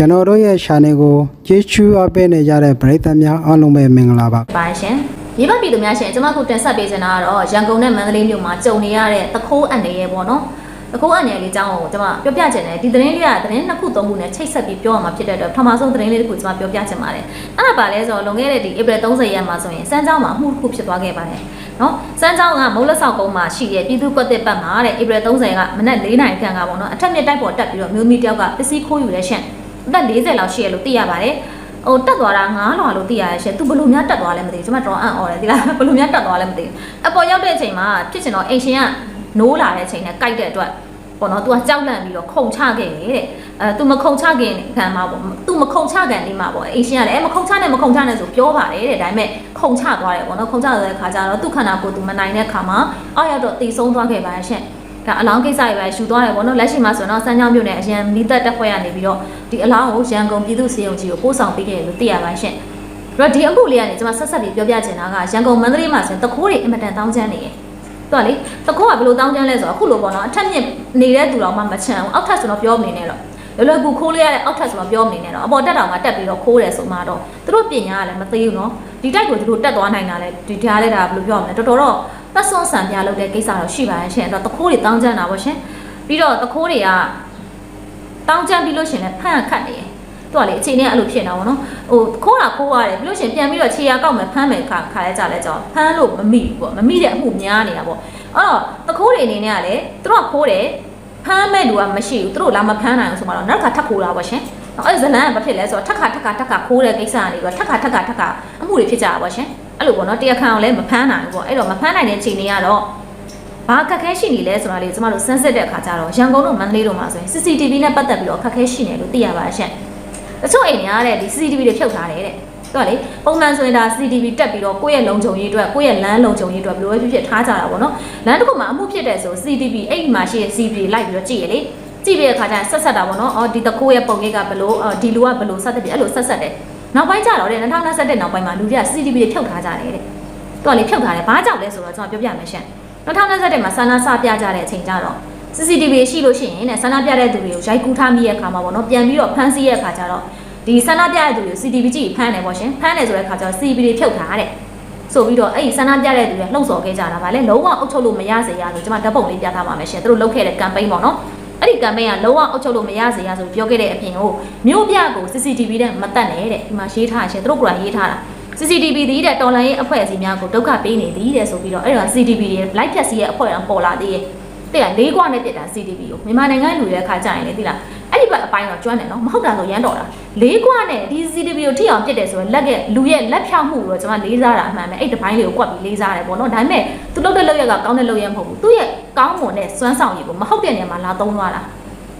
ကျွန်တော်တို့ရဲ့ channel ကိုကြည့်ရှုအပ်ပေးနေကြတဲ့ပရိသတ်များအားလုံးပဲမင်္ဂလာပါပါရှင်ရေဘတ်ပြည်သူများရှင်ကျွန်မခုတင်ဆက်ပေးချင်တာကတော့ရန်ကုန်နဲ့မန္တလေးမြို့မှာကြုံနေရတဲ့သခိုးအန်တွေရဲ့ပေါ့နော်သခိုးအန်တွေလေးအကြောင်းကိုကျွန်မပြောပြချင်တယ်ဒီသတင်းလေးကသတင်းနှစ်ခုသုံးခုနဲ့ချိတ်ဆက်ပြီးပြောရမှာဖြစ်တဲ့အတွက်ပထမဆုံးသတင်းလေးတစ်ခုကျွန်မပြောပြချင်ပါတယ်အဲ့ဒါပါလဲဆိုတော့လွန်ခဲ့တဲ့ဒီ April 30ရက်မှာဆိုရင်စမ်းချောင်းမှာအမှုတစ်ခုဖြစ်သွားခဲ့ပါတယ်နော်စမ်းချောင်းကမုတ်လက်ဆောက်ကုန်းမှာရှိတဲ့ပြည်သူ့ကွက်တစ်ပတ်မှာတဲ့ April 30ကမနက်4နာရီခန့်ကပေါ့နော်အထက်မြက်တိုက်ပေါ်တက်ပြီးတော့မျိုးမီတယောက်ကပစ္စည်းခိုးယူလဲရှင့် အသက်40လောက်ရှိရလို့သိရပါတယ် ဟိုတက်သွားတာငားလွာလို့သိရတယ်ရှင်။ तू ဘလို့များတက်သွားလဲမသိဘူး။ကျွန်မတော့အံ့ဩတယ်ဒီလားဘလို့များတက်သွားလဲမသိဘူး။အပေါ်ရောက်တဲ့အချိန်မှာဖြစ်ချင်တော့အိမ်ရှင်ကနိုးလာတဲ့အချိန်နဲ့ကြိုက်တဲ့အတွက်ပေါ့နော် तू ကကြောက်လန့်ပြီးတော့ခုံချခဲ့တယ်တဲ့။အဲ तू မခုံချခင်ခံမှာပေါ့။ तू မခုံချခင်လေးမှာပေါ့။အိမ်ရှင်ကလည်းအဲမခုံချနဲ့မခုံချနဲ့ဆိုပြောပါတယ်တဲ့။ဒါပေမဲ့ခုံချသွားတယ်ပေါ့နော်။ခုံချသွားတဲ့ခါကျတော့သူ့ခန္ဓာကိုယ် तू မနိုင်တဲ့ခါမှာအောက်ရောက်တော့တီဆုံးသွားခဲ့ပါရဲ့ရှင်။ ဒါအလောင်းကိစ္စတွေပဲယူသွားတယ်ပေါ့နော်လက်ရှိမှာဆိုတော့စမ်းချောင်းမြို့နယ်အရန်မိသက်တက်ဖွဲ့ရနေပြီးတော့ဒီအလောင်းကိုရန်ကုန်ပြည်သူ့စေယုံကြီးကိုပို့ဆောင်ပေးခဲ့တယ်လို့သိရပါရှင့်။အဲ့တော့ဒီအမှုလေးကနေကျွန်မဆက်ဆက်ပြီးပြောပြချင်တာကရန်ကုန်မန္တလေးမှာဆိုရင်တခိုးတွေအင်မတန်တောင်းကျမ်းနေတယ်။သူကလေတခိုးကဘယ်လိုတောင်းကျမ်းလဲဆိုတော့အခုလိုပေါ့နော်အထက်မြင့်နေတဲ့သူတော်မှမချမ်းဘူးအောက်ထပ်ဆိုတော့ပြောမနေနဲ့တော့လောလောကူခိုးလေးရတဲ့အောက်ထပ်ဆိုတော့ပြောမနေနဲ့တော့အပေါ်တက်တော်မှာတက်ပြီးတော့ခိုးတယ်ဆိုမှတော့သူတို့ပညာကလည်းမသေးဘူးနော်ဒီတိုက်ကိုသူတို့တက်သွားနိုင်တာလဲဒီထားလဲဒါဘယ်လိုပြောမလဲတော်တော်တော့ ပတ်စွန်းဆန်ပြလုပ်တဲ့ကိစ္စတော့ရှိပါရဲ့ရှင်အဲ့တော့တခိုးတွေတောင်းကျမ်းတာပေါ့ရှင်ပြီးတော့တခိုးတွေကတောင်းကျမ်းပြီးလို့ရှင်လဲဖန့်ခတ်နေတယ်သူကလေအချိန်နဲ့အဲ့လိုဖြစ်နေတာပေါ့နော်ဟိုခိုးတာခိုးရတယ်ပြီးလို့ရှင်ပြန်ပြီးတော့ခြေရကောက်မယ်ဖမ်းမယ်ခါခါလဲကြလဲကြောင်းဖမ်းလို့မမိဘူးပေါ့မမိတဲ့အမှုများနေတာပေါ့အဲ့တော့တခိုးတွေအနေနဲ့ကလေသူတို့ကခိုးတယ်ဖမ်းမဲ့လူကမရှိဘူးသူတို့လာမဖမ်းနိုင်ဘူးဆိုမှတော့နောက်တစ်ခါထပ်ခိုးတာပေါ့ရှင်အဲ့ဇလန်ကဘာဖြစ်လဲဆိုတော့ထက်ခါထက်ခါထက်ခါခိုးတဲ့ကိစ္စကနေပြီးတော့ထက်ခါထက်ခါထက်ခါအမှုတွေဖြစ်ကြတာပေါ့ရှင် အဲ့လိုပေါ့နော်တရားခံအောင်လည်းမဖမ်းနိုင်ဘူးပေါ့အဲ့တော့မဖမ်းနိုင်တဲ့ချိန်တွေကတော့ဘာအခက်ခဲရှိနေလဲဆိုတာလေးကျမတို့စမ်းစစ်တဲ့အခါကျတော့ရန်ကုန်တို့မန္တလေးတို့မှာဆိုရင် CCTV နဲ့ပတ်သက်ပြီးတော့အခက်ခဲရှိနေလို့သိရပါရှင့်တချို့အိမ်တွေကတဲ့ဒီ CCTV တွေဖြုတ်ထားတယ်တဲ့တော့လေပုံမှန်ဆိုရင်ဒါ CCTV တက်ပြီးတော့ကိုယ့်ရဲ့လုံခြုံရေးအတွက်ကိုယ့်ရဲ့လမ်းလုံခြုံရေးအတွက်ဘယ်လိုပဲဖြစ်ဖြစ်ထားကြတာပေါ့နော်လမ်းတစ်ခုမှာအမှုဖြစ်တဲ့ဆို CCTV အဲ့ဒီမှာရှိတဲ့ CCTV လိုက်ပြီးတော့ကြည့်ရလေကြည့်ပြီးတဲ့အခါကျရင်ဆက်ဆက်တာပေါ့နော်အော်ဒီတကိုးရဲ့ပုံရိပ်ကဘယ်လိုအော်ဒီလူကဘယ်လိုဆက်တက်ပြီးအဲ့လိုဆက်ဆက်တယ် နောက်ပိုင်းကျတော့တဲ့2021နောက်ပိုင်းမှာလူတွေက CCTV တွေဖြုတ်ထားကြတယ်တဲ့တော့လေဖြုတ်ထားတယ်ဘာကြောင့်လဲဆိုတော့ကျွန်တော်ပြောပြမယ်ရှင့်2021မှာဆန္ဒစပြကြတဲ့အချိန်ကျတော့ CCTV ရှိလို့ရှိရင်တဲ့ဆန္ဒပြတဲ့သူတွေကိုရိုက်ကူးထားမိရဲ့အခါမှာပေါ့နော်ပြန်ပြီးတော့ဖမ်းဆီးရဲ့အခါကျတော့ဒီဆန္ဒပြတဲ့သူတွေကို CCTV ကြည့်ဖမ်းတယ်ပေါ့ရှင်ဖမ်းတယ်ဆိုတဲ့အခါကျတော့ CCTV တွေဖြုတ်ထားတဲ့ဆိုပြီးတော့အဲ့ဒီဆန္ဒပြတဲ့သူတွေလှုပ်ဆော်ခဲ့ကြတာဗာလေလုံးဝအုပ်ချုပ်လို့မရစေရဆိုကျွန်မဓာတ်ပုံလေးပြထားပါမယ်ရှင်သူတို့လုပ်ခဲ့တဲ့ campaign ပေါ့နော် အဲ့ဒီ campaign ကလုံးဝအုပ်ချုပ်လို့မရစေရဆိုပြောခဲ့တဲ့အပြင်ကိုမြို့ပြကို CCTV နဲ့မတက်နဲ့တဲ့ဒီမှာရေးထားရှင်သူတို့ကရေးထားတာ CCTV တည်တဲ့တော်လိုင်းရဲ့အဖွဲ့အစည်းများကိုဒုက္ခပေးနေသည်တဲ့ဆိုပြီးတော့အဲ့တော့ CCTV တွေ live ဖြတ်စီရဲ့အဖွဲ့အပေါ်လာသေးရဲ့တဲ့ကလေးကွာနဲ့ပြစ်တာ CCTV ကိုမြန်မာနိုင်ငံလူရဲ့ခါကြရင်လေသိလား အဲ့ဒီဘက်အပိုင်းတော့ကျွမ်းတယ်နော်မဟုတ်တာဆိုရမ်းတော်တာလေးကွာနဲ့ဒီ CCTV ကိုထိအောင်ပြစ်တယ်ဆိုရင်လက်ကလူရဲ့လက်ဖြောက်မှုကိုကျွန်မလေးစားတာအမှန်ပဲအဲ့ဒီပိုင်းလေးကိုကွက်ပြီးလေးစားတယ်ပေါ့နော်ဒါပေမဲ့သူလုပ်တဲ့လုပ်ရက်ကကောင်းတဲ့လုပ်ရမဟုတ်ဘူးသူ့ရဲ့ကောင်းမွန်တဲ့စွမ်းဆောင်ရည်ကိုမဟုတ်တဲ့နေရာမှာလာသုံးသွားတာ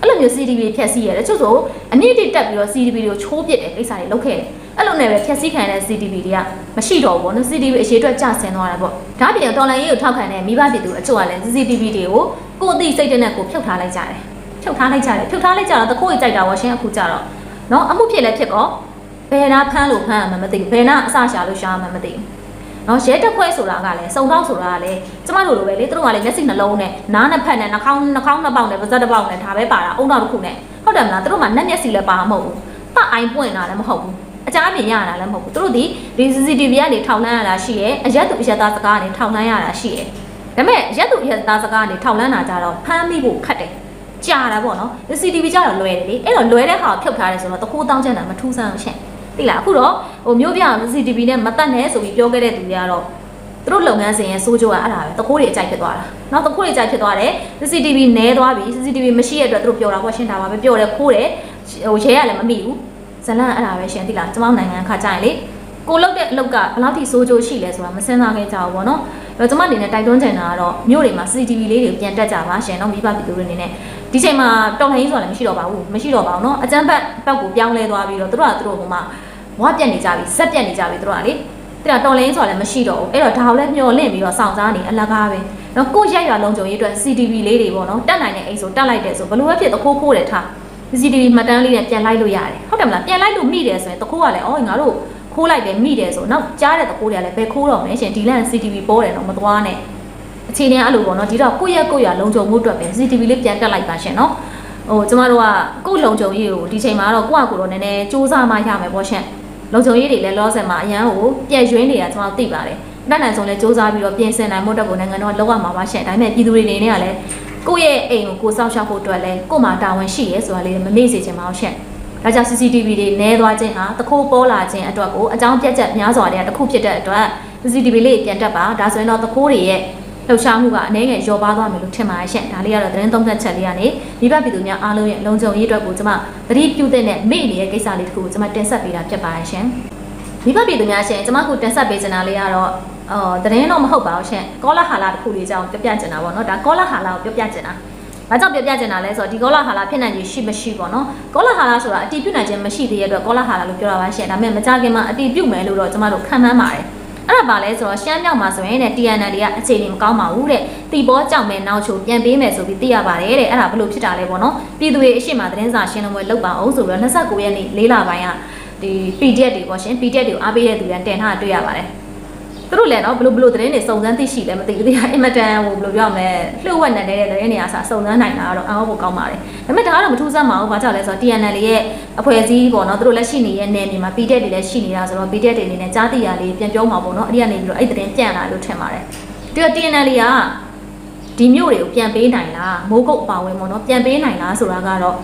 အဲ့လိုမျိုး CCTV ဖြက်စီးရတယ်တချို့ဆိုအနည်းတိတက်ပြီးတော့ CCTV တွေကိုချိုးပစ်တယ်ကိစ္စတွေလုပ်ခဲ့တယ်အဲ့လိုနဲ့ပဲဖြက်စီးခံတဲ့ CCTV တွေကမရှိတော့ဘူးပေါ့နော် CCTV အရေးအတွက်ကျဆင်းသွားတယ်ပေါ့ဒါပြင်တော်လိုင်းရေးကိုထောက်ခံတဲ့မိဘပြည်သူအချို့ကလည်း CCTV တွေကိုကိုယ်အသိစိတ်တဲ့နဲ့ကိုဖြုတ်ထားလိုက်ကြတယ် ဖြုတ်ထားလိုက်ကြတယ်ဖြုတ်ထားလိုက်ကြတော့တခိုးကြီးကြိုက်တာဝါရှင်အခုကြတော့နော်အမှုဖြစ်လဲဖြစ်ကောဘယ်နာဖမ်းလို့ဖမ်းရမှမသိဘူးဘယ်နာအစရှာလို့ရှာမှမသိဘူးနော်ရဲတက်ခွဲဆိုတာကလည်းစုံတော့ဆိုတာကလည်းကျမတို့လိုပဲလေသူတို့ကလည်းမျက်စိနှလုံးနဲ့နားနှစ်ဖက်နဲ့နှာခေါင်းနှာခေါင်းနှစ်ပေါက်နဲ့ပါးစပ်တစ်ပေါက်နဲ့ဒါပဲပါတာအုံနောက်တစ်ခုနဲ့ဟုတ်တယ်မလားသူတို့မှနက်မျက်စိလည်းပါမှာမဟုတ်ဘူးတအိုင်ပွင့်တာလည်းမဟုတ်ဘူးအကြမ်းမြင်ရတာလည်းမဟုတ်ဘူးသူတို့ဒီဒီ CCTV ကနေထောက်လှမ်းရတာရှိရဲအရက်သူအရက်သားစကားကနေထောက်လှမ်းရတာရှိရဲဒါပေမဲ့ရက်သူရက်သားစကားကနေထောက်လှမ်းတာကြတော့ဖမ်းမိဖို့ခက်တယ် ကြာတာပေါ့နော် CCTV ကြတော့လွယ်တယ်လေအဲ့တော့လွယ်တဲ့ဟာကိုဖြုတ်ထားတယ်ဆိုတော့တခိုးတောင်းချင်တာမထူးဆန်းအောင်ရှင့်သိလားအခုတော့ဟိုမျိုးပြ CCTV နဲ့မတက်နဲ့ဆိုပြီးပြောခဲ့တဲ့သူတွေကတော့သူတို့လုပ်ငန်းစဉ်ရဲ့စိုးကြိုးကအဲ့ဒါပဲတခိုးတွေအကြိုက်ဖြစ်သွားတာနောက်တခိုးတွေအကြိုက်ဖြစ်သွားတယ် CCTV နဲသွားပြီ CCTV မရှိတဲ့အတွက်သူတို့ပြောတာပေါ့ရှင်းတာပါပဲပြောတယ်ခိုးတယ်ဟိုရဲရလည်းမမိဘူးဇလန်အဲ့ဒါပဲရှင်းသိလားကျမနိုင်ငံခါကြရင်လေကိုလုတ်တဲ့အလုပ်ကဘယ်လောက်ထိစိုးကြိုးရှိလဲဆိုတာမစင်စားခဲ့ကြဘူးပေါ့နော်။ဒါကျမအနေနဲ့တိုက်တွန်းချင်တာကတော့မြို့တွေမှာ CCTV လေးတွေပြန်တက်ကြပါရှင်နော်မိဘပြည်သူတွေအနေနဲ့ ဒီချိန်မှာတော်လှန်ရေးဆိုတာလည်းမရှိတော့ပါဘူးမရှိတော့ပါဘူးနော်အကြမ်းဖက်ဘက်ကိုပြောင်းလဲသွားပြီးတော့သူတို့ကသူတို့ဟိုမှာဝါပြက်နေကြပြီဇက်ပြက်နေကြပြီသူတို့ကလေတဲ့တော်လှန်ရေးဆိုတာလည်းမရှိတော့ဘူးအဲ့တော့ဒါကိုလည်းမျောလင့်ပြီးတော့စောင့်စားနေအလကားပဲနော်ကိုရက်ရွာလုံးကြုံရေးအတွက် CCTV လေးတွေပေါ့နော်တက်နိုင်တဲ့အိမ်ဆိုတက်လိုက်တယ်ဆိုဘလို့ပဲဖြစ်တခိုးခိုးတယ်ထား CCTV မှတ်တမ်းလေးနဲ့ပြန်လိုက်လို့ရတယ်ဟုတ်တယ်မလားပြန်လိုက်လို့မိတယ်ဆိုရင်တခိုးကလည်းအော်ငါတို့ခိုးလိုက်တယ်မိတယ်ဆိုနောက်ကြားတဲ့တခိုးတွေကလည်းဘယ်ခိုးတော့မလဲရှင်ဒီလန့် CCTV ပေါ်တယ်တော့မသွားနဲ့ အခြေအနေအဲ့လိုပေါ့နော်ဒီတော့ကိုယ့်ရဲ့ကိုယ့်ရလုံခြုံမှုအတွက်ပဲ CCTV လေးပြန်တက်လိုက်ပါရှင်နော်ဟိုကျမတို့ကကိုယ့်လုံခြုံရေးကိုဒီချိန်မှာတော့ကိုယ့်အကူတော့နည်းနည်းစူးစမ်းမှရမယ်ပေါ့ရှင်လုံခြုံရေးတွေလည်းလောဆယ်မှာအရန်ကိုပြည့်ရွှင်းနေတာကျမတို့သိပါတယ်တတ်နိုင်ဆုံးလည်းစူးစမ်းပြီးတော့ပြင်ဆင်နိုင်မှုတက်ကိုနိုင်ငံတော်ကလောက်ရမှာပါရှင်ဒါပေမဲ့ပြည်သူတွေအနေနဲ့ကလည်းကိုယ့်ရဲ့အိမ်ကိုကိုယ်စောင့်ရှောက်ဖို့အတွက်လည်းကိုယ်မှာတာဝန်ရှိရဲဆိုတာလေးမမေ့စေချင်ပါဘူးရှင်ဒါကြောင့် CCTV တွေနဲသွားခြင်းဟာတခိုးပေါ်လာခြင်းအတွက်ကိုအကြောင်းပြတ်ချက်များစွာတဲ့တစ်ခုဖြစ်တဲ့အတွက် CCTV လေးပြန်တက်ပါဒါဆိုရင်တော့တခိုးတွေရဲ့ လှုပ်ရှားမှုကအနည်းငယ်လျော့ပါသွားမယ်လို့ထင်ပါတယ်ရှင်ဒါလေးကတော့သတင်းသုံးသပ်ချက်လေးကနေမိဘပြည်သူများအားလုံးရဲ့လုံခြုံရေးအတွက်ကိုကျွန်မသတိပြုတဲ့နဲ့မေ့နေတဲ့ကိစ္စလေးတစ်ခုကိုကျွန်မတင်ဆက်ပေးတာဖြစ်ပါတယ်ရှင်မိဘပြည်သူများရှင်ကျွန်မကတင်ဆက်ပေးချင်တာလေးကတော့အော်သတင်းတော့မဟုတ်ပါဘူးရှင်ကောလာဟာလာတစ်ခုလေးကြောင်းပြပြချင်တာပေါ့နော်ဒါကောလာဟာလာကိုပြပြချင်တာဘာကြောင့်ပြပြချင်တာလဲဆိုတော့ဒီကောလာဟာလာဖြစ်နိုင်ခြင်းရှိမရှိပေါ့နော်ကောလာဟာလာဆိုတာအတီးပြုတ်နိုင်ခြင်းမရှိသေးတဲ့အတွက်ကောလာဟာလာလို့ပြောတာပါရှင်ဒါပေမဲ့မကြခင်မှာအတီးပြုတ်မယ်လို့တော့ကျွန်မတို့ခံမှန်းပါတယ် အဲ့ဒါပါလဲဆိုတော့ရှမ်းမြောက်မှာဆိုရင်တဲ့ TNL တွေကအခြေအနေမကောင်းပါဘူးတဲ့တီဘောကြောက်မယ်နောက်ချိုပြန်ပေးမယ်ဆိုပြီးသိရပါတယ်တဲ့အဲ့ဒါဘလို့ဖြစ်တာလဲပေါ့နော်ပြည်သူတွေအရှိမသတင်းစာရှင်းလင်းပွဲလုပ်ပါအောင်ဆိုပြီးတော့29ရက်နေ့၄လပိုင်းကဒီ PDF တွေပေါ့ရှင် PDF တွေကိုအားပေးတဲ့သူတွေတင်ထားတွေ့ရပါတယ် သူတို့လည်းနော်ဘလို့ဘလို့သတင်းတွေစုံစမ်းသိရှိလည်းမသိဘူးတရားအင်မတန်ဟိုဘယ်လိုပြောမလဲလှုပ်ဝက်နေတဲ့သတင်းတွေအစားစုံစမ်းနိုင်တာတော့အားဖို့ကောင်းပါတယ်ဒါပေမဲ့ဒါကတော့မထူးဆန်းပါဘူးဘာကြောင့်လဲဆိုတော့ TNL ရဲ့အဖွဲ့အစည်းပေါ့နော်သူတို့လက်ရှိနေတဲ့နယ်မြေမှာ PDF တွေလည်းရှိနေတာဆိုတော့ PDF တွေအနေနဲ့ကြားသိရလေးပြန်ပြောမှာပေါ့နော်အဲ့ဒီကနေပြီးတော့အဲ့သတင်းပြန်လာလို့ထင်ပါတယ်ဒီတော့ TNL ကဒီမျိုးတွေကိုပြန်ပေးနိုင်လားမိုးကုတ်ပါဝင်ပေါ့နော်ပြန်ပေးနိုင်လားဆိုတာကတော့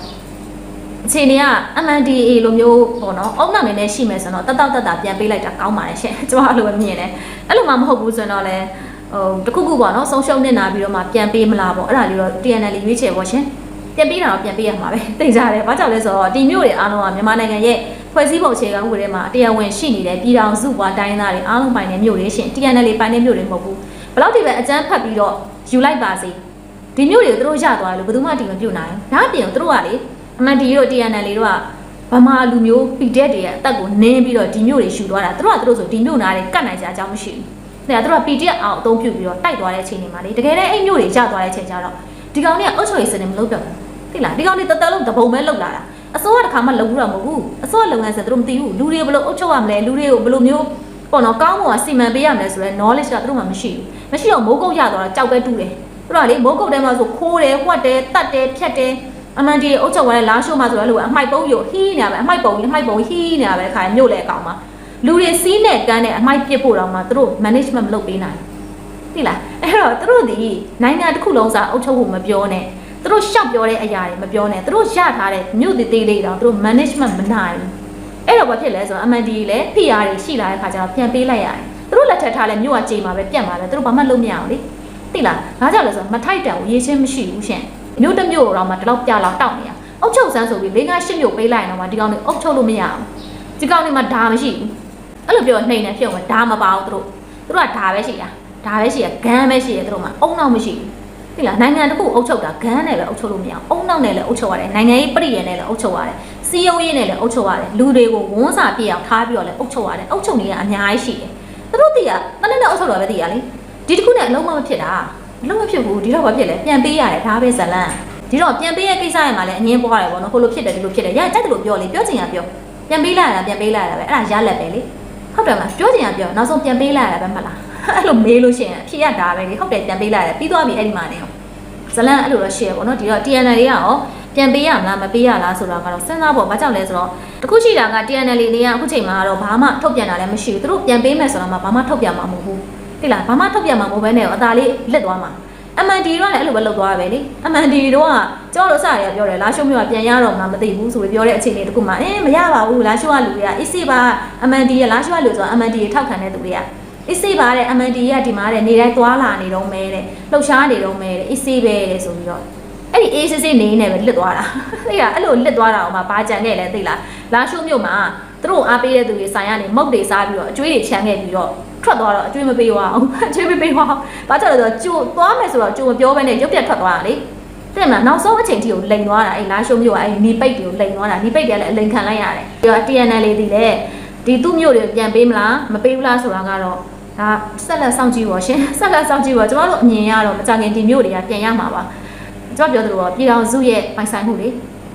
အခြေအနေက MNDA လိုမျိုးပေါ့နော်အုံနောက်နေနဲ့ရှိမယ်ဆိုတော့တတောက်တက်တာပြန်ပေးလိုက်တာကောင်းပါတယ်ရှင်ကျွန်တော်အဲ့လိုပဲမြင်တယ်အဲ့လိုမှမဟုတ်ဘူးဆိုတော့လည်းဟိုတခုခုပေါ့နော်ဆုံးရှုံးနေတာပြီးတော့မှပြန်ပေးမလားပေါ့အဲ့ဒါလေးတော့ TNL ရွေးချယ်ပေါ့ရှင်ပြန်ပေးတာတော့ပြန်ပေးရမှာပဲသိကြတယ်ဘာကြောင့်လဲဆိုတော့ဒီမျိုးတွေအားလုံးကမြန်မာနိုင်ငံရဲ့ဖွဲ့စည်းပုံအခြေခံဥပဒေမှာတရားဝင်ရှိနေတဲ့ပြည်ထောင်စုဘွားတိုင်းသားတွေအားလုံးပိုင်တဲ့မျိုးတွေရှင် TNL ပိုင်တဲ့မျိုးတွေမဟုတ်ဘူးဘယ်လောက်ဒီပဲအကြမ်းဖက်ပြီးတော့ယူလိုက်ပါစေဒီမျိုးတွေကိုသူတို့ရသွားတယ်လို့ဘယ်သူမှဒီမပြုတ်နိုင်ဘူးဒါအပြင်သူတို့ကလေ အမှန်ဒီတို့ TNL တွေကဗမာလူမျိုး PDF တွေရဲ့အသက်ကိုနင်းပြီးတော့ဒီမျိုးတွေယူသွားတာသူတို့ကသူတို့ဆိုဒီမျိုးနာတွေကတ်နိုင်ကြအကြောင်းမရှိဘူးဒါကသူတို့က PDF အောင်အသုံးပြုပြီးတော့တိုက်သွားတဲ့အချိန်တွေမှာလေတကယ်တမ်းအဲ့မျိုးတွေရသွားတဲ့အချိန်ကျတော့ဒီကောင်တွေကအုတ်ချုပ်ရေးစနစ်မလုပ်တော့ဘူးသိလားဒီကောင်တွေတသက်လုံးတပုံပဲလုပ်လာတာအစိုးရတစ်ခါမှလုပ်ဘူးတော့မဟုတ်ဘူးအစိုးရလုပ်ငန်းစဉ်သူတို့မသိဘူးလူတွေဘယ်လိုအုတ်ချုပ်ရမလဲလူတွေကိုဘယ်လိုမျိုးပေါ့နော်ကောင်းမွန်စီမံပေးရမလဲဆိုတော့ knowledge ကသူတို့မှမရှိဘူးမရှိတော့မိုးကုတ်ရသွားတော့ကြောက်ပဲတူးတယ်သူတို့ကလေမိုးကုတ်ထဲမှာဆိုခိုးတယ်ဝှက်တယ်တတ်တယ်ဖြတ်တယ် အမှန်တည်းအုတ်ချုပ်သွားတဲ့လာရှိုးမှာဆိုတော့အဲ့လိုအမိုက်ပုံးယူဟီးနေတာပဲအမိုက်ပုံးအမိုက်ပုံးဟီးနေတာပဲခါရမြို့လေအကောင်မှာလူတွေစီးနဲ့ကန်းနဲ့အမိုက်ပစ်ဖို့တော့မှသူတို့ management မလုပ်ပေးနိုင်သိလားအဲ့တော့သူတို့ဒီနိုင်ငံတစ်ခုလုံးစာအုပ်ချုပ်ဖို့မပြောနဲ့သူတို့ရှောက်ပြောတဲ့အရာတွေမပြောနဲ့သူတို့ရထားတဲ့မြို့သေးသေးလေးတောင်သူတို့ management မနိုင်ဘူးအဲ့တော့ဘာဖြစ်လဲဆိုတော့ MND လည်း PR တွေရှိလာတဲ့ခါကျတော့ပြန်ပေးလိုက်ရတယ်သူတို့လက်ထက်ထားလဲမြို့ကကြေမှာပဲပြတ်မှာပဲသူတို့ဘာမှလုပ်မရအောင်လေသိလားဘာကြောင့်လဲဆိုတော့မထိုက်တန်ဘူးရေးချင်းမရှိဘူးရှင် မြို့တစ်မြို့တော့မှဒီလောက်ပြလောက်တောက်နေရအုတ်ချုပ်စမ်းဆိုပြီး၄၅၈မြို့ပေးလိုက်ရင်တော့မှဒီကောင်တွေအုတ်ချုပ်လို့မရအောင်ဒီကောင်တွေမှာဓာမရှိဘူးအဲ့လိုပြောနှိမ့်နေဖြုတ်မှာဓာမပါဘူးသူတို့သူတို့ကဓာပဲရှိတာဓာပဲရှိရဂန်းပဲရှိရသူတို့မှာအုံနောက်မရှိဘူးသိလားနိုင်ငံတစ်ခုအုပ်ချုပ်တာဂန်းနဲ့လည်းအုပ်ချုပ်လို့မရအောင်အုံနောက်နဲ့လည်းအုပ်ချုပ်ရတယ်နိုင်ငံရေးပြည်ရနဲ့လည်းအုပ်ချုပ်ရတယ်စီယုံရေးနဲ့လည်းအုပ်ချုပ်ရတယ်လူတွေကိုဝန်းစာပြည့်အောင်ထားပြီးတော့လည်းအုပ်ချုပ်ရတယ်အုပ်ချုပ်နေကအများကြီးရှိတယ်သူတို့တည်းကတနေ့နဲ့အုပ်ချုပ်တော့ပဲတည်းရလေဒီတစ်ခုနဲ့အလုံးမဖြစ်တာ အလုံးမဖြစ်ဘူးဒီတော့ဘာဖြစ်လဲပြန်ပေးရတယ်ဒါပဲဇလန်းဒီတော့ပြန်ပေးရကိစ္စရမှာလည်းအငင်းပွားတယ်ပေါ့နော်ဟိုလိုဖြစ်တယ်ဒီလိုဖြစ်တယ်ရကြိုက်တယ်လို့ပြောလေပြောချင်ရပြောပြန်ပေးလိုက်ရတာပြန်ပေးလိုက်ရတာပဲအဲ့ဒါရလက်ပဲလေဟုတ်တယ်မလားပြောချင်ရပြောနောက်ဆုံးပြန်ပေးလိုက်ရတာပဲမလားအဲ့လိုမေးလို့ရှိရင်အဖြစ်ရတာပဲလေဟုတ်တယ်ပြန်ပေးလိုက်ရတယ်ပြီးသွားပြီအဲ့ဒီမှာနေရောဇလန်းအဲ့လိုတော့ရှယ်ပေါ့နော်ဒီတော့ TNL တွေကရောပြန်ပေးရမလားမပေးရလားဆိုတာကတော့စဉ်းစားဖို့ဘာကြောင့်လဲဆိုတော့တခုရှိတာက TNL တွေကအခုချိန်မှာတော့ဘာမှထုတ်ပြန်တာလည်းမရှိဘူးသူတို့ပြန်ပေးမယ်ဆိုတော့မှဘာမှထုတ်ပြန်မှာမဟုတ်ဘူး သိလားဘာမှထုတ်ပြန်မှာမဟုတ်ဘဲနဲ့အသာလေးလစ်သွားမှာ MND တော့လည်းအဲ့လိုပဲလုပ်သွားရပဲလေ MND တော့ကကျွန်တော်တို့စရပြောတယ်လာရှုံးမျိုးကပြန်ရတော့မှမသိဘူးဆိုပြီးပြောတဲ့အခြေအနေတခုမှအင်းမရပါဘူးလာရှုံးကလူတွေက AC ပါ MND ရဲ့လာရှုံးကလူဆိုတော့ MND ထောက်ခံတဲ့သူတွေက AC ပါတဲ့ MND ကဒီမှာတဲ့နေတိုင်းသွားလာနေတော့မဲတဲ့လှုပ်ရှားနေတော့မဲတဲ့ AC ပဲတဲ့ဆိုပြီးတော့အဲ့ဒီ AC စစ်နေနေပဲလစ်သွားတာသိလားအဲ့လိုလစ်သွားတာအောင်မှဘာကြံခဲ့လဲသိလားလာရှုံးမျိုးမှာသူတို့အားပေးတဲ့သူတွေဆိုင်ကနေမုတ်တွေစားပြီးတော့အကျွေးတွေချမ်းခဲ့ပြီးတော့ ထွက်သွားတော့အကျွေးမပေးပါဘူးအကျွေးမပေးပါဘူးဘာကြောင့်လဲဆိုတော့ကြိုသွားမယ်ဆိုတော့ကြိုမပြောဘဲနဲ့ရုပ်ပြတ်ထွက်သွားတာလေတဲ့မလားနောက်ဆုံးအချိန်ထိကိုလိန်သွားတာအဲ့လာရှုံးမျိုးကအဲ့နီပိတ်တွေကိုလိန်သွားတာနီပိတ်တွေကလည်းအလိန်ခံလိုက်ရတယ်ပြီးတော့ TNL လေးဒီလေဒီသူ့မျိုးတွေပြန်ပေးမလားမပေးဘူးလားဆိုတာကတော့ဒါဆက်လက်စောင့်ကြည့်ပါရှင်ဆက်လက်စောင့်ကြည့်ပါကျွန်တော်တို့အမြင်ရတော့မကြခင်ဒီမျိုးတွေကပြန်ရမှာပါကျွန်တော်ပြောသလိုတော့ပြည်တော်စုရဲ့ပိုင်ဆိုင်မှုတွေ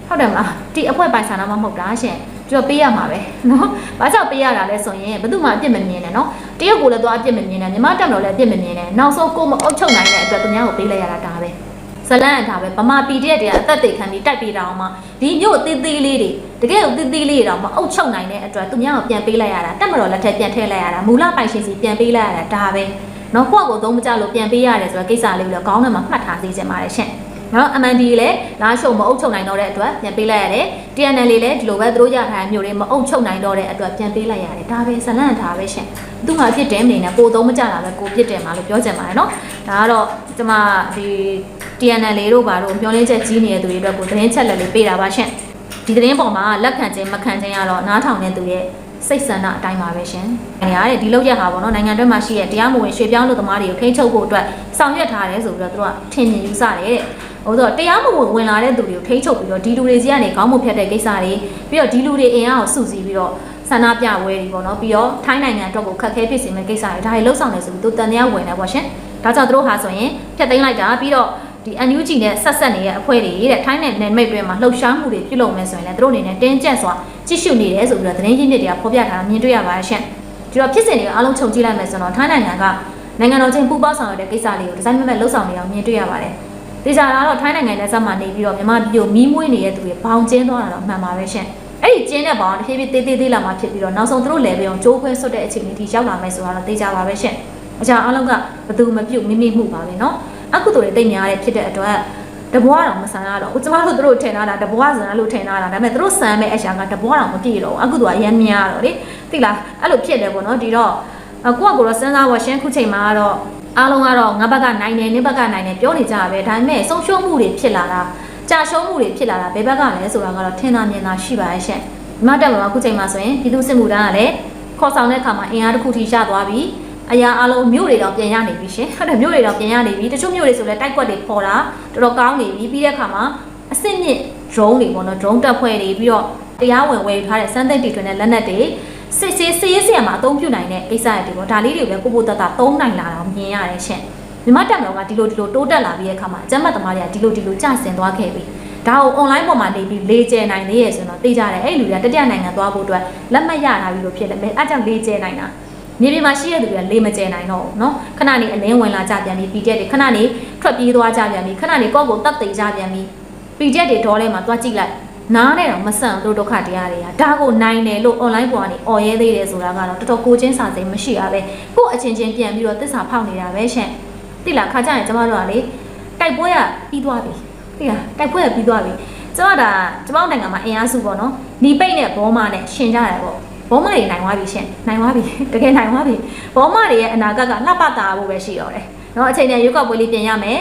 ဟုတ်တယ်မလားဒီအဖွဲပိုင်ဆိုင်တာမှမဟုတ်တာရှင် ပြီးတော့ပေးရမှာပဲနော်။ဘာကြောင့်ပေးရတာလဲဆိုရင်ဘယ်သူမှအပြစ်မမြင်နဲ့နော်။တရုတ်ကိုလည်းသွားအပြစ်မမြင်နဲ့မြန်မာတပ်မတော်လည်းအပြစ်မမြင်နဲ့နောက်ဆုံးကိုမအုပ်ချုပ်နိုင်တဲ့အတွက်သူများကိုပေးလိုက်ရတာဒါပဲ။ဇလန်အတာပဲဗမာပြည်တရက်တည်းအသက်သေခံပြီးတိုက်ပေးတာအောင်မှဒီမြို့အသေးသေးလေးတွေတကယ်အသေးသေးလေးတွေတော့မအုပ်ချုပ်နိုင်တဲ့အတွက်သူများကိုပြန်ပေးလိုက်ရတာတက်မတော်လက်ထက်ပြန်ထည့်လိုက်ရတာမူလပိုင်ရှင်စီပြန်ပေးလိုက်ရတာဒါပဲ။နော်ကိုယ့်ကိုသုံးမကြလို့ပြန်ပေးရတယ်ဆိုတော့ကိစ္စလေးကိုလည်းခေါင်းထဲမှာမှတ်ထားသေးချင်ပါတယ်ရှင်။ နော် MND လည်းလာရှုံမအုပ်ချုပ်နိုင်တော့တဲ့အတွက်ပြန်ပေးလိုက်ရတယ် TNL လေးလည်းဒီလိုပဲသူတို့ရထားတဲ့မျိုးတွေမအုပ်ချုပ်နိုင်တော့တဲ့အတွက်ပြန်ပေးလိုက်ရတယ်ဒါပဲဇလန့်ထားပဲရှင်သူမှဖြစ်တယ်မနေနဲ့ကိုသုံးမကြတာပဲကိုဖြစ်တယ်မှာလို့ပြောချင်ပါတယ်နော်ဒါကတော့ကျမဒီ TNL လေးတို့ဘာလို့မျောလင်းချက်ကြီးနေတဲ့သူတွေအတွက်ကိုသတင်းချက်လက်လေးပေးတာပါရှင်ဒီသတင်းပေါ်မှာလက်ခံခြင်းမခံခြင်းကတော့နားထောင်တဲ့သူရဲ့စိတ်ဆန္ဒအတိုင်းပါပဲရှင်။နေရတဲ့ဒီလောက်ရဟာပေါ့နော်နိုင်ငံတွင်းမှာရှိတဲ့တရားမဝင်ရွှေ့ပြောင်းလူသမားတွေကိုထိန်းချုပ်ဖို့အတွက်ဆောင်ရွက်ထားတယ်ဆိုပြီးတော့သူကထင်မြင်ယူဆတယ်တဲ့။ ဟိုတော့တရားမဝင်ဝင်လာတဲ့သူတွေကိုထိန်းချုပ်ပြီးတော့ဒီလူတွေစီကနေခေါင်းမဖြတ်တဲ့ကိစ္စတွေပြီးတော့ဒီလူတွေအင်အားကိုစုစည်းပြီးတော့ဆန္ဒပြပွဲတွေပေါ့နော်ပြီးတော့ထိုင်းနိုင်ငံအတွက်ကိုခက်ခဲဖြစ်စေမယ့်ကိစ္စတွေဒါတွေလှုပ်ဆောင်နေဆိုပြီးသူတန်တရားဝင်တယ်ပေါ့ရှင်။ဒါကြောင့်သူတို့ဟာဆိုရင်ဖျက်သိမ်းလိုက်တာပြီးတော့ဒီ NUG နဲ့ဆက်ဆက်နေတဲ့အဖွဲ့တွေတဲ့ထိုင်းနယ်နယ်မိတ်တွေမှာလှုပ်ရှားမှုတွေပြုလုပ်မယ်ဆိုရင်လည်းသူတို့အနေနဲ့တင်းကျပ်စွာကြည့်ရှုနေတယ်ဆိုပြီးတော့သတင်းရင်းမြစ်တွေကဖော်ပြထားတာမြင်တွေ့ရပါတယ်ရှင်ဒီတော့ဖြစ်စဉ်တွေအားလုံးခြုံကြည့်လိုက်မယ်ဆိုတော့ထိုင်းနိုင်ငံကနိုင်ငံတော်ချင်းပူးပေါင်းဆောင်ရွက်တဲ့ကိစ္စလေးကိုဒီဇိုင်းမဲ့လှုပ်ဆောင်နေအောင်မြင်တွေ့ရပါတယ် ဒီကြတာတော့ထိုင်းနိုင်ငံနဲ့ဆက်မှနေပြီးတော့မြန်မာပြည်ကိုမီးမွေးနေတဲ့သူတွေဘောင်ကျင်းသွားတာတော့မှန်ပါပဲရှင်အဲ့ဒီကျင်းတဲ့ဘောင်တစ်ဖြည်းဖြည်းသေးသေးသေးလာမှဖြစ်ပြီးတော့နောက်ဆုံးသူတို့လည်းပြောင်းကြိုးခွင်းဆွတ်တဲ့အခြေအနေထိရောက်လာမယ်ဆိုတာတော့သိကြပါပဲရှင်အကြအားလုံးကဘသူမပြုတ်မိမိမှုပါပဲเนาะအခုတို့တွေတိတ်များတဲ့ဖြစ်တဲ့အတွက်တဘွားတော့မဆန်ရတော့ဘူးကျမတို့တို့ထင်ထားတာတဘွားဆန်လို့ထင်ထားတာဒါပေမဲ့တို့ဆန်မဲ့အရှာကတဘွားတော့မပြည့်တော့ဘူးအခုတို့ကရမ်းများတော့လေသိလားအဲ့လိုဖြစ်တယ်ပေါ့နော်ဒီတော့ကိုကကိုတော့စဉ်းစားပါရှင်းခုချိန်မှာကတော့ အားလုံးကတော့ငါဘက်ကနိုင်တယ်နေဘက်ကနိုင်တယ်ပြောနေကြတာပဲဒါပေမဲ့ဆုံးရှုံးမှုတွေဖြစ်လာတာကြာရှုံးမှုတွေဖြစ်လာတာဘယ်ဘက်ကလဲဆိုတာကတော့ထင်သာမြင်သာရှိပါရဲ့ရှင့်ဒီမှာတက်မှာခုချိန်မှာဆိုရင်ပြည်သူစစ်မှုထမ်းကလည်းခေါ်ဆောင်တဲ့အခါမှာအင်အားတစ်ခုထိရသွားပြီအရာအလုံးမြို့တွေတော့ပြင်ရနေပြီရှင်ဟုတ်တယ်မြို့တွေတော့ပြင်ရနေပြီတချို့မြို့တွေဆိုလဲတိုက်ကွက်တွေပေါ်တာတော်တော်ကောင်းနေပြီပြီးတဲ့အခါမှာအစစ်မြင့် drone တွေပေါ့နော် drone တပ်ဖွဲ့တွေပြီးတော့တရားဝင်ဝယ်ယူထားတဲ့စမ်းသပ်တီထွင်တဲ့လက်နက်တွေ စစ်စစ်စစ်ရေးဆရာမှာအသုံးပြုနိုင်တဲ့ကိစ္စတွေပေါ့ဒါလေးတွေကိုလည်းကိုပိုတတ်တာသုံးနိုင်လာတာမြင်ရတယ်ရှင်မြမတက်တော်ကဒီလိုဒီလိုတိုးတက်လာပြီးတဲ့အခါမှာအကျမ်းမတ်သမားတွေကဒီလိုဒီလိုကျဆင်သွားခဲ့ပြီဒါကို online ပေါ်မှာနေပြီးလေကျယ်နိုင်သေးရဲ့ဆိုတော့သိကြတယ်အဲ့လူတွေကတတိယနိုင်ငံသွားဖို့အတွက်လက်မှတ်ရထားပြီးလို့ဖြစ်တယ်အဲအကြောင့်လေကျယ်နိုင်တာမြေပြင်မှာရှိတဲ့သူတွေကလေမကျဲနိုင်တော့ဘူးเนาะခဏနေအလင်းဝင်လာကြပြန်ပြီးပီချက်တွေခဏနေထွက်ပြေးသွားကြပြန်ပြီးခဏနေကော့ကိုတတ်သိကြပြန်ပြီးပီချက်တွေဒေါ်လဲမှာသွားကြည့်လိုက် နားနဲ့တော့မဆန့်လို့ဒုက္ခတရားတွေကဒါကိုနိုင်တယ်လို့ online ပေါ်ကနေអော်ရဲသေးတယ်ဆိုတာကတော့တော်တော်ကိုချင်းစာစိမ်မရှိရပဲကို့အချင်းချင်းပြန်ပြီးတော့သစ္စာဖောက်နေတာပဲရှင့်တိလားခါကြရင်ကျမတို့ကလေတိုက်ပွဲကပြီးသွားပြီတိလားတိုက်ပွဲကပြီးသွားပြီကျမဒါကျမတို့နိုင်ငံမှာအင်အားစုပေါ့နော်ညီပိတ်နဲ့ဘောမနဲ့ရှင်ကြတယ်ပေါ့ဘောမတွေနိုင်သွားပြီရှင်နိုင်သွားပြီတကယ်နိုင်သွားပြီဘောမတွေရဲ့အနာဂတ်ကလှပတာဖို့ပဲရှိတော့တယ်เนาะအချိန်နဲ့ရွေးကောက်ပွဲလေးပြင်ရမယ်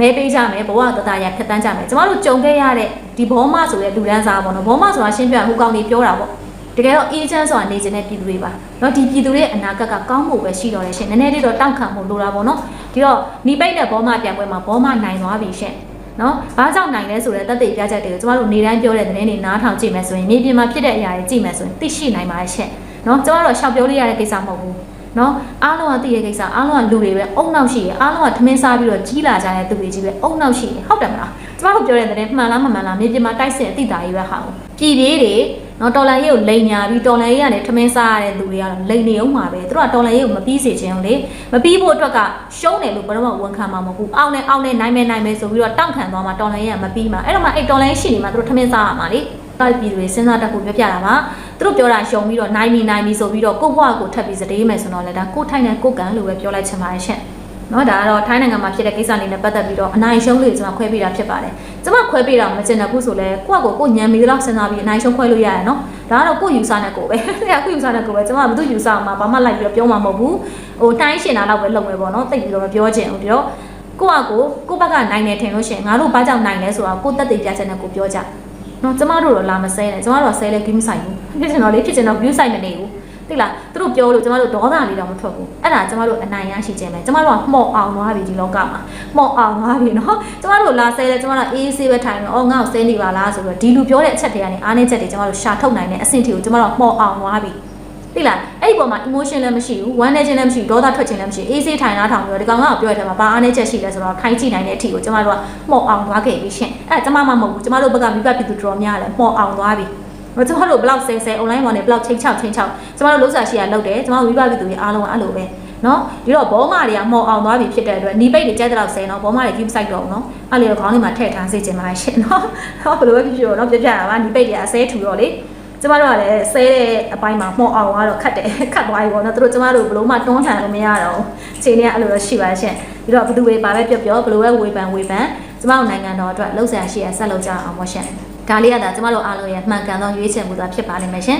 မဲပေးကြမယ်ဘဝတတရဖြတ်တန်းကြမယ်ကျမတို့ကြုံခဲ့ရတဲ့ဒီဘောမဆိုတဲ့လူဒန်းစားပေါ့နော်ဘောမဆိုတာရှင်းပြဟိုကောင်ကြီးပြောတာပေါ့တကယ်တော့အေးချမ်းဆိုတာနေခြင်းတဲ့ပြည်သူတွေပါเนาะဒီပြည်သူတွေရဲ့အနာဂတ်ကကောင်းမှုပဲရှိတော့တယ်ရှင်နည်းနည်းလေးတော့တောင့်ခံမှုလိုတာပေါ့နော်ဒီတော့ညီပိတ်တဲ့ဘောမပြန်ပွဲမှာဘောမနိုင်သွားပြီရှင်နော်ဘာကြောင့်နိုင်လဲဆိုတဲ့တက်တဲ့ပြချက်တွေကိုကျမတို့နေတိုင်းပြောတဲ့သတင်းတွေနားထောင်ကြည့်မယ်ဆိုရင်မြေပြင်မှာဖြစ်တဲ့အရာတွေကြည့်မယ်ဆိုရင်သိရှိနိုင်ပါရဲ့ရှင့်နော်ကျမတို့ရှောက်ပြောလေးရတဲ့ကိစ္စမဟုတ်ဘူး နော်အားလုံးကသိတဲ့ကိစ္စအားလုံးကလူတွေပဲအုံနောက်ရှိရအားလုံးကထမင်းစားပြီးတော့ကြီးလာကြတဲ့သူတွေကြီးပဲအုံနောက်ရှိရဟုတ်တယ်မလားကျမတို့ပြောတဲ့သတင်းမှန်လားမမှန်လားမြေပြင်မှာတိုက်စစ်အသိတာကြီးပဲဟာပြည်သေးတွေနော်တော်လန်ရေးကိုလိန်ညာပြီးတော်လန်ရေးကနေထမင်းစားရတဲ့လူတွေကတော့လိန်နေအောင်ပါပဲသူတို့ကတော်လန်ရေးကိုမပြီးစေချင်ဘူးလေမပြီးဖို့အတွက်ကရှုံးတယ်လို့ဘယ်တော့မှဝန်ခံမှာမဟုတ်ဘူးအောင်းနဲ့အောင်းနဲ့နိုင်မယ်နိုင်မယ်ဆိုပြီးတော့တောင့်ခံသွားမှာတော်လန်ရေးကမပြီးမှာအဲ့တော့မှအဲ့တော်လန်ရေးရှိနေမှာသူတို့ထမင်းစားရမှာလေတိုက်ပြည်တွေစဉ်းစားတတ်ဖို့ပြောပြတာပါ သူတို့ပြောတာရှုံပြီးတော့နိုင်ပြီနိုင်ပြီဆိုပြီးတော့ကိုယ့်ဘဝကိုထပ်ပြီးစတေးမယ်ဆိုတော့လည်းဒါကိုယ်ထိုင်တဲ့ကိုယ်ကံလို့ပဲပြောလိုက်ချင်ပါတယ်ရှင့်နော်ဒါကတော့ထိုင်းနိုင်ငံမှာဖြစ်တဲ့ကိစ္စလေးနဲ့ပတ်သက်ပြီးတော့အနိုင်ရှုံးလေးကျွန်မခွဲပေးတာဖြစ်ပါတယ်ကျွန်မခွဲပေးတာမကျင်တဲ့ခုဆိုလဲကိုယ့်ကိုကိုညံမီတော့စဉ်းစားပြီးအနိုင်ရှုံးခွဲလို့ရတယ်နော်ဒါကတော့ကိုယ့်ယူဆနဲ့ကိုပဲအဲ့ကိုယ့်ယူဆနဲ့ကိုပဲကျွန်မကဘယ်သူယူဆအောင်မှဘာမှလိုက်ပြီးတော့ပြောမှာမဟုတ်ဘူးဟိုတိုင်းရှင်တာတော့ပဲလုပ်မယ်ပေါ့နော်တိတ်ပြီးတော့မပြောချင်ဘူးပြီးတော့ကိုယ့်အကိုကိုယ့်ဘက်ကနိုင်တယ်ထင်လို့ရှိရင်ငါတို့ဘာကြောင့်နိုင်လဲဆိုတာကိုယ့်တက်တည်ပြချက်နဲ့ကိုပြောကြ နော်ကျမတို့တော့လာမဆဲနဲ့ကျမတို့ကဆဲလဲဂိမ်းဆိုင်ဘူးဖြစ်ချင်တော့လေဖြစ်ချင်တော့ view site မနေဘူးသိလားသူတို့ပြောလို့ကျမတို့ဒေါသလေးတော့မထွက်ဘူးအဲ့ဒါကျမတို့အနိုင်ရရှိခြင်းပဲကျမတို့ကမှော့အောင်သွားပြီဒီလောကမှာမှော့အောင်သွားပြီနော်ကျမတို့လာဆဲလဲကျမတို့အေးဆေးပဲထိုင်တော့အော်ငါ့ကိုဆဲနေပါလားဆိုတော့ဒီလူပြောတဲ့အချက်တွေကနေအားနည်းချက်တွေကျမတို့ရှာထုတ်နိုင်တဲ့အဆင့်ထိကိုကျမတို့မှော့အောင်သွားပြီ သိလားအဲ့ဒီပုံမှာ emotion လည်းမရှိဘူးဝမ်းနေခြင်းလည်းမရှိဘူးဒေါသထွက်ခြင်းလည်းမရှိဘူးအေးဆေးထိုင်လာထောင်ပြီးတော့ဒီကောင်ကပြောရတဲ့မှာဘာအားနည်းချက်ရှိလဲဆိုတော့ထိုင်ကြည့်နိုင်တဲ့အထိကိုကျမတို့ကမှော့အောင်သွားခဲ့ပြီရှင်အဲ့ဒါကျမမှမဟုတ်ဘူးကျမတို့ဘက်ကမိဘပြည်သူတော်များလည်းမှော့အောင်သွားပြီမကျမတို့ဘလောက်ဆဲဆဲ online ပေါ်နေဘလောက်ချိန်ချောက်ချိန်ချောက်ကျမတို့လုံးစာရှိရလောက်တယ်ကျမတို့ဝိပပြည်သူတွေအားလုံးကအဲ့လိုပဲနော်ဒီတော့ဘောမတွေကမှော်အောင်သွားပြီဖြစ်တဲ့အတွက်နီပိတ်တွေကြက်တဲ့လောက်ဆဲနော်ဘောမတွေ keep site တော့နော်အဲ့လေခေါင်းလေးမှာထည့်ထားစေချင်ပါရှင်နော်ဟောဘယ်လိုပဲဖြစ်ဖြစ်တော့ပြပြတာပါဒီပိတ်တွေအစဲထူတော့လေ ကျမတို့ကလည်းဆဲတဲ့အပိုင်းမှာမှုံအောင်ကတော့ခတ်တယ်ခတ်သွားပြီပေါ့နော်သူတို့ကျမတို့ဘယ်လို့မှတွန်းထန်လို့မရတော့ဘူးချိန်နေအဲ့လိုတော့ရှိပါရှင်ပြီးတော့ဘယ်သူတွေပါပဲပြောပြောဘယ်လိုပဲဝေဖန်ဝေဖန်ကျမတို့နိုင်ငံတော်အတွက်လှုပ်ရှားရှိရဆက်လုပ်ကြအောင်ပေါ့ရှင်ဒါလေးကဒါကျမတို့အားလုံးရဲ့မှန်ကန်သောရွေးချယ်မှုသာဖြစ်ပါလိမ့်မယ်ရှင်